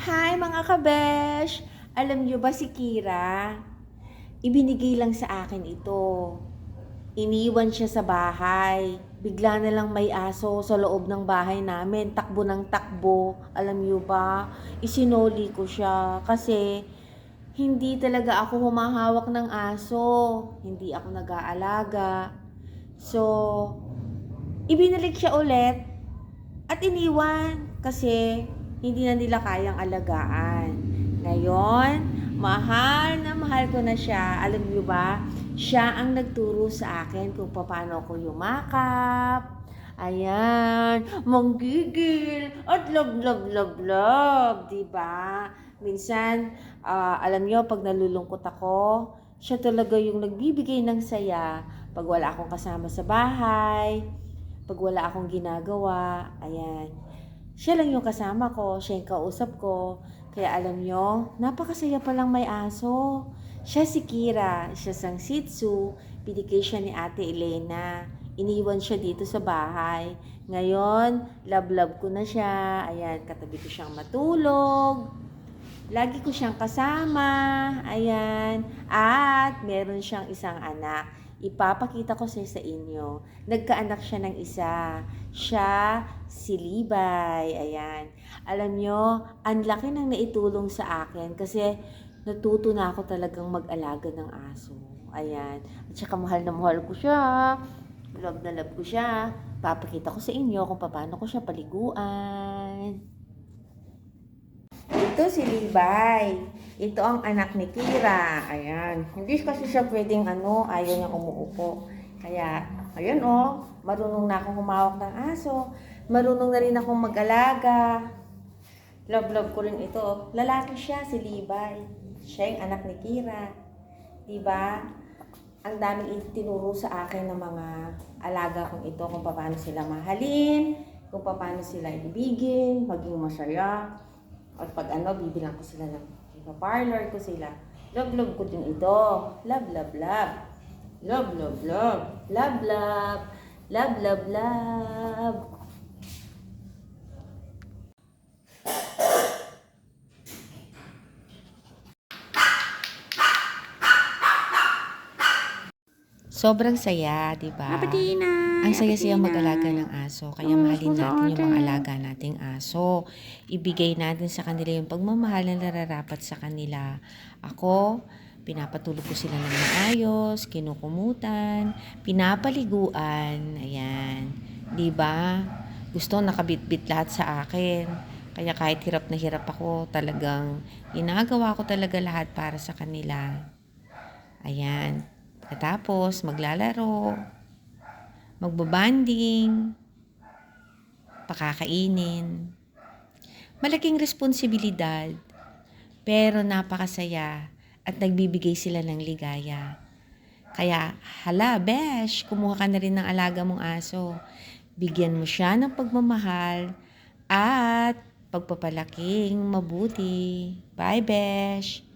Hi mga kabesh! Alam niyo ba si Kira? Ibinigay lang sa akin ito. Iniwan siya sa bahay. Bigla na lang may aso sa loob ng bahay namin. Takbo ng takbo. Alam niyo ba? Isinoli ko siya kasi hindi talaga ako humahawak ng aso. Hindi ako nag-aalaga. So, ibinalik siya ulit at iniwan kasi hindi na nila kayang alagaan. Ngayon, mahal na mahal ko na siya. Alam niyo ba, siya ang nagturo sa akin kung paano ako yumakap. Ayan, manggigil at love, love, love, love, di ba? Minsan, ah, alam niyo, pag nalulungkot ako, siya talaga yung nagbibigay ng saya pag wala akong kasama sa bahay, pag wala akong ginagawa, ayan. Siya lang yung kasama ko, siya yung kausap ko. Kaya alam nyo, napakasaya palang may aso. Siya si Kira, siya sang Shih Tzu, binigay siya ni Ate Elena. Iniwan siya dito sa bahay. Ngayon, love-love ko na siya. Ayan, katabi ko siyang matulog. Lagi ko siyang kasama. Ayan. At meron siyang isang anak. Ipapakita ko siya sa inyo. Nagkaanak siya ng isa. Siya, si Libay. Ayan. Alam nyo, ang laki nang naitulong sa akin kasi natuto na ako talagang mag-alaga ng aso. Ayan. At saka mahal na mahal ko siya. Love na love ko siya. Papakita ko sa inyo kung paano ko siya paliguan. Ito si Libay. Ito ang anak ni Kira. Ayan. Hindi kasi siya pwedeng ano, ayaw niyang umuupo. Kaya, ayan oh, marunong na akong humawak ng aso. Marunong na rin akong mag-alaga. Love-love ko rin ito. Lalaki siya, si Libay. Siya yung anak ni Kira. Diba? Ang daming itinuro sa akin ng mga alaga kong ito kung paano sila mahalin, kung paano sila ibigin, maging masaya. At pag ano, bibilang ko sila ng ipa-parlor ko sila. Love, love ko din ito. Love, love, love. Love, love, love. Love, love. Love, love, love. Sobrang saya, di ba? Papatina! Ang saya-saya mag-alaga ng aso, kaya mahalin natin yung mga alaga nating aso. Ibigay natin sa kanila yung pagmamahal na nararapat sa kanila. Ako, pinapatulog ko sila ng maayos, kinukumutan, pinapaliguan, ayan. 'Di ba? Gusto nakabitbit lahat sa akin. Kaya kahit hirap na hirap ako, talagang ginagawa ko talaga lahat para sa kanila. Ayan. Pagkatapos, maglalaro, magbabanding, pakakainin. Malaking responsibilidad, pero napakasaya at nagbibigay sila ng ligaya. Kaya, hala, besh, kumuha ka na rin ng alaga mong aso. Bigyan mo siya ng pagmamahal at pagpapalaking mabuti. Bye, besh!